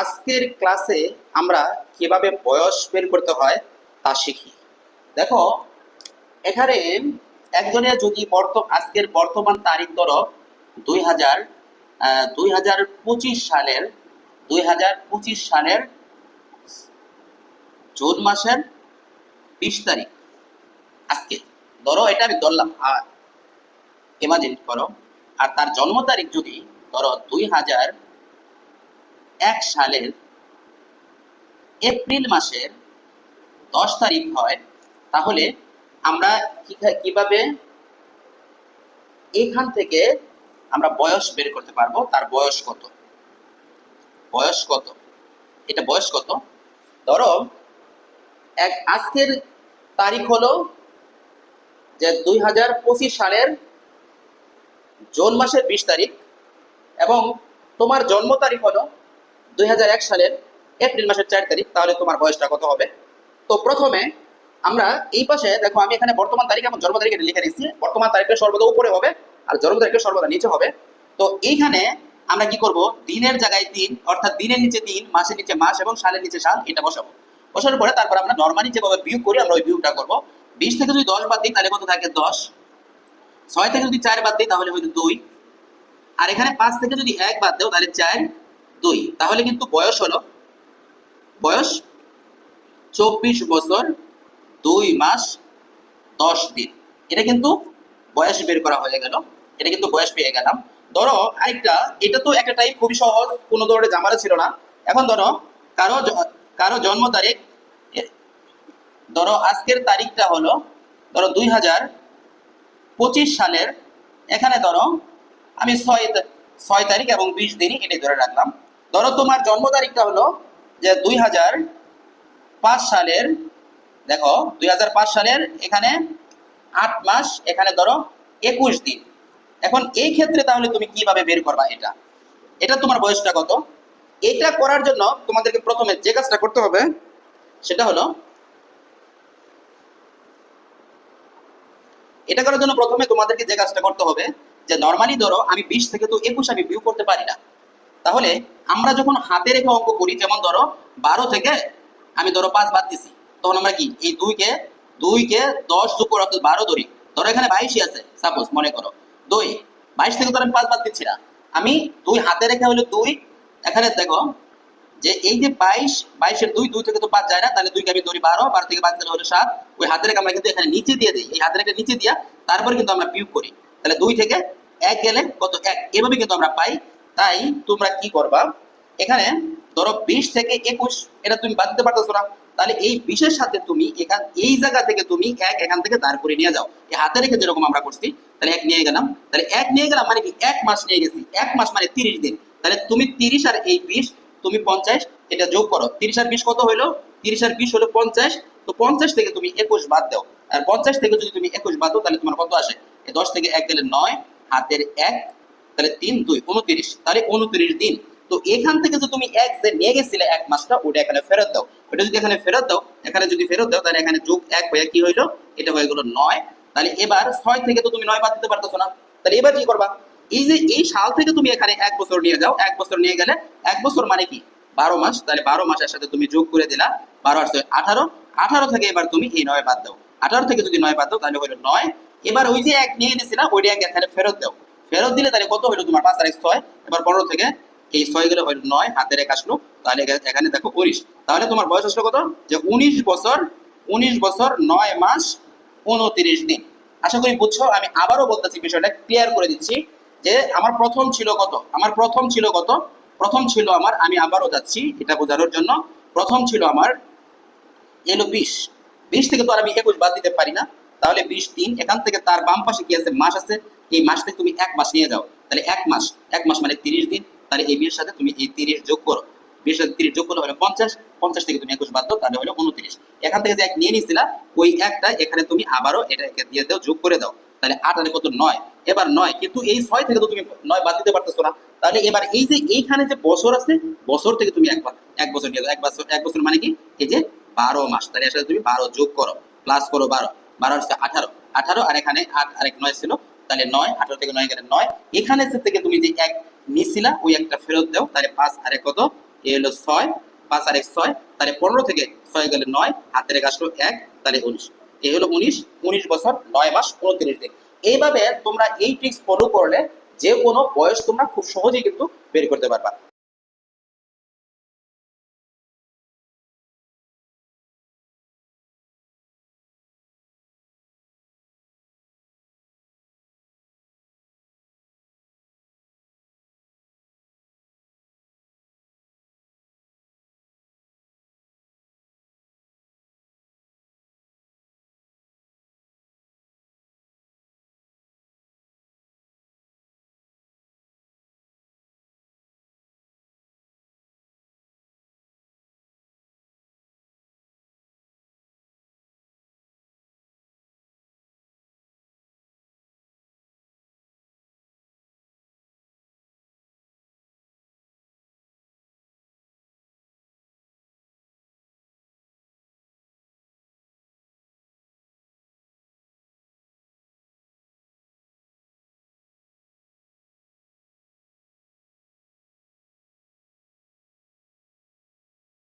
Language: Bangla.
আজকের ক্লাসে আমরা কীভাবে বয়স বের করতে হয় তা শিখি। দেখো, এখানে একজনের যদি আজকের বর্তমান তারিখ ধরো দুই হাজার দুই হাজার পঁচিশ সালের, দুই হাজার পঁচিশ সালের জুন মাসের বিশ তারিখ। আজকে, ধরো এটা আমি ধরলাম ইমাজিন করো। আর তার জন্ম তারিখ যদি ধরো দুই হাজার এক সালের এপ্রিল মাসের দশ তারিখ হয়, তাহলে আমরা কীভাবে এখান থেকে আমরা বয়স বের করতে পারব, তার বয়স কত? বয়স কত? এটা বয়স কত? ধরো, এক, আজকের তারিখ হলো যে দুই হাজার পঁচিশ সালের জুন মাসের বিশ তারিখ এবং তোমার জন্ম তারিখ হলো দুই হাজার এক সালের এপ্রিল মাসের চার তারিখ, তাহলে তোমার বয়সটা কত হবে? তো প্রথমে আমরা এই পাশে, দেখো আমি এখানে বর্তমান তারিখ এবং জন্ম তারিখ লিখে নিচ্ছি বর্তমান তারিখটা সর্বদা উপরে হবে আর জন্ম তারিখটা সর্বদা নিচে হবে। তো এইখানে আমরা কি করব? দিনের জায়গায় দিন, অর্থাৎ দিনের নিচে দিন, মাসের নিচে মাস এবং সালের নিচে সাল, এটা বসাবো। বসানোর পরে তারপর আমরা নর্মালি যেভাবে বিয়োগ করি, আমরা ওই বিয়োগটা করব। বিশ থেকে যদি দশ বাদ দিই, তাহলে কত থাকে? দশ। ছয় থেকে যদি চার বাদ দিই, তাহলে হয়তো দুই। আর এখানে পাঁচ থেকে যদি এক বাদ দেও, তাহলে চার। দুই। তাহলে কিন্তু বয়স হলো, বয়স চব্বিশ বছর দুই মাস দশ দিন। এটা কিন্তু বয়স বের করা হয়ে গেল, এটা কিন্তু বয়স পেয়ে গেলাম। ধরো আরেকটা, এটা তো একটা টাইপ খুবই সহজ, কোনো ধরনের জামালা ছিল না। এখন ধরো কারও কারও জন্ম তারিখ, ধরো আজকের তারিখটা হলো, ধরো দুই হাজার পঁচিশ সালের, এখানে ধরো আমি ছয় ছয় তারিখ এবং বিশ দিনই এটাই ধরে রাখলাম। ধরো তোমার জন্ম তারিখটা হলো যে দুই হাজার পাঁচ সালের, দেখো, দুই হাজার পাঁচ সালের এখানে আট মাস, এখানে ধরো একুশ দিন। এখন এই ক্ষেত্রে তাহলে তুমি কীভাবে বের করবা এটা? এটা তোমার বয়সটা কত? এটা করার জন্য তোমাদেরকে প্রথমে যে কাজটা করতে হবে, সেটা হলো এটা করার জন্য প্রথমে তোমাদেরকে যে কাজটা করতে হবে, যে নর্মালি ধরো আমি বিশ থেকে তো একুশ আমি ভিউ করতে পারি না। তাহলে আমরা যখন হাতে রেখে অঙ্ক করি, যেমন ধরো বারো থেকে আমি ধরো পাঁচ বাদ দিছি, তখন আমরা কি, এই দুইকে দুইকে দশ যোগ করে অর্থাৎ বারো ধরি। ধরো এখানে বাইশই আছে সাপোজ মনে করো। দুই, বাইশ থেকে ধরো আমি পাঁচ বাদ দিচ্ছি না। আমি দুই হাতে রেখে হলো দুই। এখানে দেখো যে এই যে বাইশ, বাইশের দুই দুই থেকে তো পাঁচ যায় না, তাহলে দুইকে আমি ধরি বারো বারো থেকে পাঁচ দিলে হলো সাত। ওই হাতে রেখে আমরা কিন্তু এখানে নিচে দিয়ে দিই। এই হাতে রেখে নিচে দিয়া তারপরে কিন্তু আমরা বিয়োগ করি। তাহলে দুই থেকে এক গেলে কত এক? এভাবে কিন্তু আমরা পাই। তাই তোমরা কি করবা? এখানে ধরো বিশ থেকে একুশ, এটা তুমি বাদ দিতে পারতেছো না। তাহলে এই বিশের সাথে তুমি এখান, এই জায়গা থেকে তুমি এক এখান থেকে দাঁড় করে নিয়ে যাও। এই হাতে রেখে যেরকম আমরা করছি, তাহলে এক নিয়ে গেলাম। তাহলে এক নিয়ে গেলাম মানে কি? এক মাস নিয়ে গেছি। এক মাস মানে তিরিশ দিন। তাহলে তুমি তিরিশ আর এই বিশ, তুমি পঞ্চাশ, এটা যোগ করো। তিরিশ আর বিশ কত হইল? তিরিশ আর বিশ হলো পঞ্চাশ। তো পঞ্চাশ থেকে তুমি একুশ বাদ দাও। আর পঞ্চাশ থেকে যদি তুমি একুশ বাদ দাও, তাহলে তোমার কত আসে? দশ থেকে এক গেলে নয়, হাতের এক তাহলে তিন, দুই, উনত্রিশ, তাহলে উনত্রিশ দিন। তো এখান থেকে যে তুমি এক যে নিয়ে গেছিলে এক মাসটা, ওটা এখানে ফেরত দাও। ওটা যদি এখানে ফেরত দাও, এখানে যদি ফেরত দাও, তাহলে এখানে যোগ এক হয়ে কি হইল? এটা হয়ে গেলো নয়। তাহলে এবার ছয় থেকে তো তুমি নয় বাদ দিতে পারতেছো না। তাহলে এবার কি করবা? এই যে, এই সাল থেকে তুমি এখানে এক বছর নিয়ে যাও। এক বছর নিয়ে গেলে এক বছর মানে কি? বারো মাস। তাহলে বারো মাসের সাথে তুমি যোগ করে দিলা। বারো আর ছয়, আঠারো। আঠারো থেকে এবার তুমি এই নয় বাদ দাও। আঠারো থেকে যদি নয় বাদ দাও, তাহলে হইল নয়। এবার ওই যে এক নিয়ে নিয়েছিলা ওইটা এক এখানে ফেরত দাও। ফেরত দিলে তাহলে কত হইল তোমার? পাঁচ আর ছয়। এবার পনেরো থেকে এই ছয়গুলো হইল নয়, হাতের এক আসলো। তাহলে এখানে দেখো উনিশ। তাহলে তোমার বয়স আসলো কত? যে উনিশ বছর উনিশ বছর, নয় মাস, উনত্রিশ দিন। আশা করি বুঝছ? আমি আবারও বলতেছি, বিষয়টা ক্লিয়ার করে দিচ্ছি যে আমার প্রথম ছিল কত? আমার প্রথম ছিল কত? প্রথম ছিল আমার, আমি আবারও যাচ্ছি এটা বোঝানোর জন্য। প্রথম ছিল আমার এলো বিশ। বিশ থেকে তো আর আমি একুশ বাদ দিতে পারি না। তাহলে বিশ তিন এখান থেকে তার বাম পাশে কি আছে? মাস আছে। এই মাস থেকে তুমি এক মাস নিয়ে যাও। তাহলে এক মাস। এক মাস মানে তিরিশ দিন। তাহলে এই বিয়ের সাথে তুমি এই তিরিশ যোগ করো। বিশ সাথে তিরিশ যোগ করলে হলো পঞ্চাশ। পঞ্চাশ থেকে তুমি একুশ বাদ দাও, তাহলে হলো উনত্রিশ। এখান থেকে যে এক নিয়ে ওই একটা এখানে তুমি আবারও এটা একে দিয়ে দাও, যোগ করে দাও। তাহলে আট কত? নয়। এবার নয়। কিন্তু এই ছয় থেকে তো তুমি নয় বাদ দিতে পারতেছো না। তাহলে এবার এই যে এইখানে যে বছর আছে, বছর থেকে তুমি একবার এক বছর নিয়ে এক বছর এক বছর মানে কি? এই যে বারো মাস। তাহলে তুমি বারো যোগ করো। প্লাস করো বারো। বারো হচ্ছে আঠারো। আঠারো আর এখানে আট, আরেক নয় ছিল। তাহলে নয়, আঠারো থেকে নয় গেলে নয়। এখানে থেকে তুমি যে এক নিছিলা, ওই একটা ফেরত দাও। তাহলে পাঁচ আরে কত? এ হলো ছয়। পাঁচ আর এক ছয়, তাহলে পনেরো থেকে ছয় গেলে নয়, হাতের রেখে আসলো এক, তাহলে উনিশ। এ হলো উনিশ। উনিশ বছর, নয় মাস, উনত্রিশ দিন। এইভাবে তোমরা এই ট্রিক্স ফলো করলে যে কোনো বয়স তোমরা খুব সহজেই কিন্তু বের করতে পারবা।